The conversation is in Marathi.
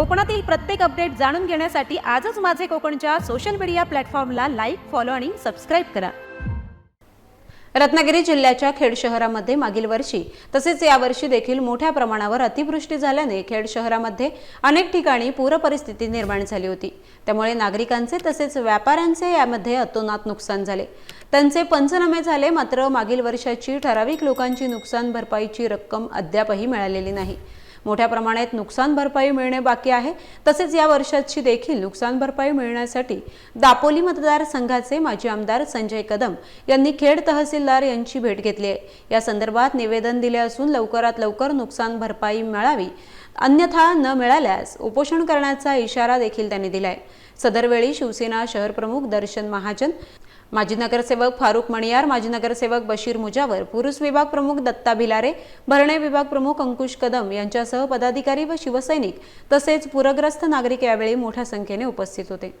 कोकणातील प्रत्येक अपडेट जाणून घेण्यासाठी आजच माझे कोकणच्या सोशल मीडिया प्लॅटफॉर्मला लाईक फॉलो आणि सबस्क्राईब करा. रत्नागिरी जिल्ह्याच्या खेड शहरामध्ये मागील वर्षी तसेच यावर्षी देखील मोठ्या प्रमाणावर अतिवृष्टी झाल्याने खेड शहरामध्ये अनेक ठिकाणी पूरपरिस्थिती निर्माण झाली होती. त्यामुळे नागरिकांचे तसेच व्यापाऱ्यांचे यामध्ये अतोनात नुकसान झाले. त्यांचे पंचनामे झाले मात्र मागील वर्षाची ठराविक लोकांची नुकसान भरपाईची रक्कम अद्यापही मिळालेली नाही. मोठ्या प्रमाणात नुकसान भरपाई मिळणे बाकी आहे. तसेच या वर्षाची देखील नुकसान भरपाई मिळण्यासाठी दापोली मतदारसंघाचे माजी आमदार संजय कदम यांनी खेड तहसीलदार यांची भेट घेतली आहे. या संदर्भात निवेदन दिले असून लवकरात लवकर नुकसान भरपाई मिळावी अन्यथा न मिळाल्यास उपोषण करण्याचा इशारा देखील त्यांनी दिलाय. सदरवेळी शिवसेना शहर प्रमुख दर्शन महाजन माजी नगरसेवक फारुक मणियार माजी नगरसेवक बशीर मुजावर पुरुष विभाग प्रमुख दत्ता भिलारे भरणे विभाग प्रमुख अंकुश कदम यांच्यासह पदाधिकारी व शिवसैनिक तसेच पूरग्रस्त नागरिक यावेळी मोठ्या संख्येने उपस्थित होते